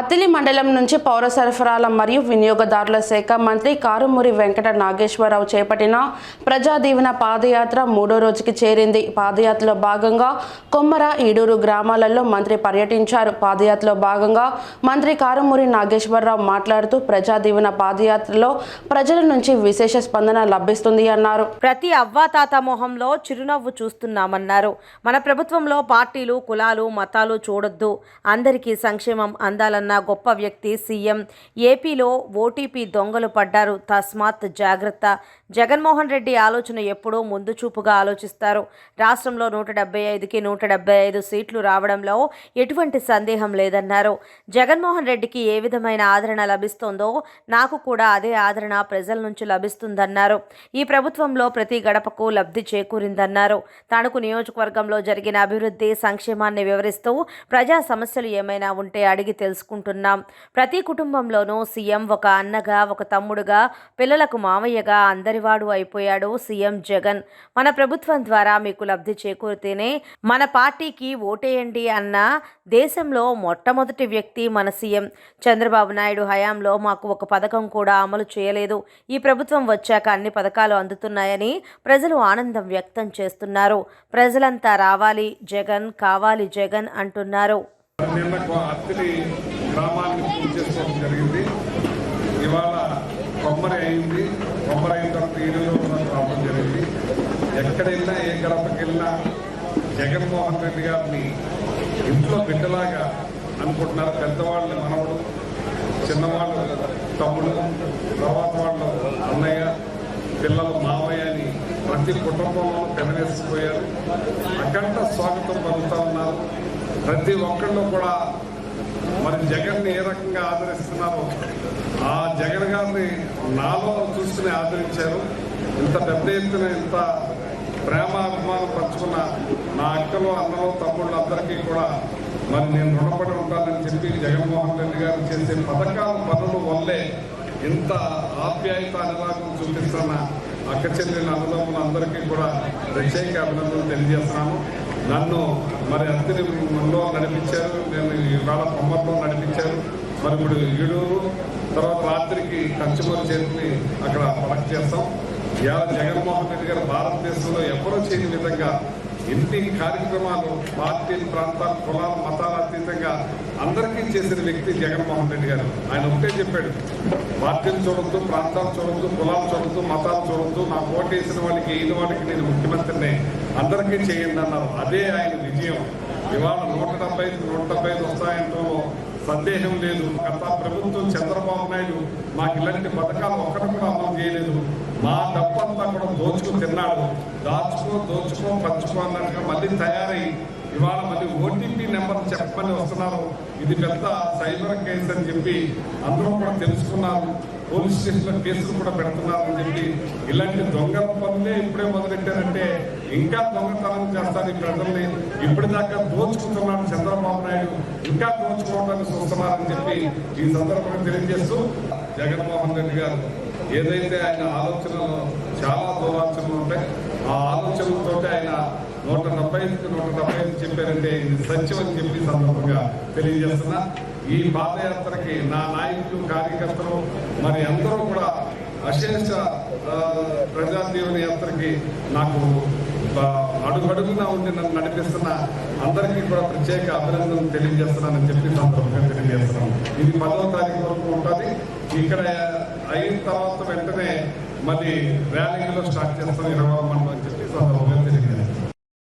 అతిలి మండలం నుంచి పౌర సరఫరాల మరియు వినియోగదారుల శాఖ మంత్రి కారుమూరి వెంకట నాగేశ్వరరావు చేపట్టిన ప్రజా దీవెన పాదయాత్ర మూడో రోజుకి చేరింది. పాదయాత్రలో భాగంగా కొమ్మర ఈడూరు గ్రామాలలో మంత్రి పర్యటించారు. పాదయాత్రలో భాగంగా మంత్రి కారుమూరి నాగేశ్వరరావు మాట్లాడుతూ ప్రజాదీవన పాదయాత్రలో ప్రజల నుంచి విశేష స్పందన లభిస్తుంది అన్నారు. ప్రతి అవ్వాతాత మొహంలో చిరునవ్వు చూస్తున్నామన్నారు. మన ప్రభుత్వంలో పార్టీలు కులాలు మతాలు చూడొద్దు. అందరికీ సంక్షేమం అందాలన్నారు ఉన్న గొప్ప వ్యక్తి సీఎం. ఏపీలో ఓటీపీ దొంగలు పడ్డారు. తస్మాత్ జాగ్రత్త. జగన్మోహన్ రెడ్డి ఆలోచన ఎప్పుడూ ముందు చూపుగా ఆలోచిస్తారు. రాష్ట్రంలో నూట డెబ్బై ఐదుకి నూట డెబ్బై ఐదు సీట్లు రావడంలో ఎటువంటి సందేహం లేదన్నారు. జగన్మోహన్ రెడ్డికి ఏ విధమైన ఆదరణ లభిస్తోందో నాకు కూడా అదే ఆదరణ ప్రజల నుంచి లభిస్తుందన్నారు. ఈ ప్రభుత్వంలో ప్రతి గడపకు లబ్ధి చేకూరిందన్నారు. తణుకు నియోజకవర్గంలో జరిగిన అభివృద్ధి సంక్షేమాన్ని వివరిస్తూ ప్రజా సమస్యలు ఏమైనా ఉంటే అడిగి ఉంటున్నాం ప్రతి కుటుంబంలోనూ సీఎం ఒక అన్నగా ఒక తమ్ముడుగా పిల్లలకు మామయ్యగా అందరివాడు అయిపోయాడు సీఎం జగన్. మన ప్రభుత్వం ద్వారా మీకు లబ్ధి చేకూరితేనే మన పార్టీకి ఓటేయండి అన్న దేశంలో మొట్టమొదటి వ్యక్తి మన సీఎం. చంద్రబాబు నాయుడు హయాంలో మాకు ఒక పథకం కూడా అమలు చేయలేదు. ఈ ప్రభుత్వం వచ్చాక అన్ని పథకాలు అందుతున్నాయని ప్రజలు ఆనందం వ్యక్తం చేస్తున్నారు. ప్రజలంతా రావాలి జగన్ కావాలి జగన్ అంటున్నారు. గ్రామాన్ని పూజ చేసుకోవడం జరిగింది. ఇవాళ కొమ్మరి అయింది. కొమ్మరి అయిన తర్వాత ఈడులో రావడం జరిగింది. ఎక్కడ వెళ్ళినా ఏ గడపకి వెళ్ళినా జగన్మోహన్ రెడ్డి గారిని ఇంట్లో బిడ్డలాగా అనుకుంటున్నారు. పెద్దవాళ్ళని మనవడు చిన్నవాళ్ళు తమ్ముడు తర్వాత వాళ్ళు అన్నయ్య పిల్లలు మావయ్య అని ప్రతి కుటుంబంలో పెనవేసిపోయారు. అఖండ స్వాగతం పలుకుతా ఉన్నారు. ప్రతి ఒక్కళ్ళు కూడా మరి జగన్ ఏ రకంగా ఆదరిస్తున్నారో ఆ జగన్ గారిని నాలో చూసుకుని ఆదరించారు. ఇంత పెద్ద ఎత్తున ఇంత ప్రేమ అభిమానం పంచుకున్న నా అక్కలు అన్నలు తమ్ముళ్ళు అందరికీ కూడా మరి నేను రుణపడి ఉంటానని చెప్పి జగన్మోహన్ రెడ్డి గారు చేసే పథకాల పనుల వల్లే ఇంత ఆప్యాయత అనురాగం చూపిస్తున్న అక్క చెల్లెల అన్నదమ్ములందరికీ కూడా ప్రత్యేక అభినందనలు తెలియజేస్తున్నాను. నన్ను మరి అత్తిలో నడిపించారు. నేను ఇవాళ కొమ్మర్లో నడిపించారు. మరి ఇప్పుడు ఈడూరు తర్వాత రాత్రికి కంచుమూరు చేరుకుని అక్కడ పడక చేస్తాం. ఇవాళ జగన్మోహన్ రెడ్డి గారు భారతదేశంలో ఎవరో చేయని విధంగా ఎన్ని కార్యక్రమాలు పార్టీ ప్రాంతాలు కులాలు మతాల అతీతంగా అందరికీ చేసిన వ్యక్తి జగన్మోహన్ రెడ్డి గారు. ఆయన ఒకటే చెప్పాడు. పార్టీలు చూడొద్దు ప్రాంతాలు చూడొద్దు కులాలు చూడొద్దు మతాలు చూడొద్దు. నా ఓటు వేసిన వాళ్ళకి అయిన వాళ్ళకి నేను ముఖ్యమంత్రిని అందరికీ చేయండి అన్నారు. అదే ఆయన విజయం. ఇవాళ నూట డెబ్బై ఐదు నూట డెబ్బై ఐదు వస్తాయంటూ సందేహం లేదు. గత ప్రభుత్వం చంద్రబాబు నాయుడు మాకు ఇలాంటి పథకాలు ఒక్కటి కూడా అమలు చేయలేదు. మా డబ్బంతా కూడా దోచుకు తిన్నాడు. దాచుకో దోచుకో పంచుకో అన్నట్టుగా మళ్ళీ తయారై ఇవాళ మళ్ళీ ఓటీపీ నెంబర్ చెప్పమని వస్తున్నారు. ఇది పెద్ద సైబర్ కేసు అని చెప్పి అందరూ కూడా తెలుసుకున్నారు. పోలీస్ స్టేషన్లో కేసులు కూడా పెడుతున్నారని చెప్పి ఇలాంటి దొంగల పనులే ఇప్పుడే మొదలెట్టారంటే ఇంకా దొంగతనం చేస్తానికి ప్రజల్ని ఇప్పటిదాకా దోచుకుంటున్నాడు చంద్రబాబు నాయుడు. ఇంకా దోచుకోవడానికి చూస్తున్నారని చెప్పి ఈ సందర్భంగా తెలియజేస్తూ జగన్మోహన్ రెడ్డి గారు ఏదైతే ఆయన ఆలోచనలు చాలా దూరాలోచనలు ఉంటాయి ఆ ఆలోచనలతో ఆయన నూట డెబ్బై ఐదుకి నూట డెబ్బై ఐదు చెప్పారంటే ఇది సత్యం అని చెప్పి సందర్భంగా తెలియజేస్తున్నా. ఈ పాదయాత్రకి నా నాయకులు కార్యకర్తలు మరి అందరూ కూడా అశేష ప్రజాదీవన యాత్రకి నాకు అడుగడుగునా ఉండి నన్ను నడిపిస్తున్న అందరికీ కూడా ప్రత్యేక అభినందనలు తెలియజేస్తున్నానని చెప్పి సందర్భంగా తెలియజేస్తున్నాను. ఇది పదవ తారీఖు వరకు ఉంటుంది. ఇక్కడ అయిన తర్వాత వెంటనే మళ్ళీ ర్యాలీలో స్టార్ట్ చేస్తాం ఇరవై మండలం అని చెప్పి సందర్భంగా తెలియజేస్తాను.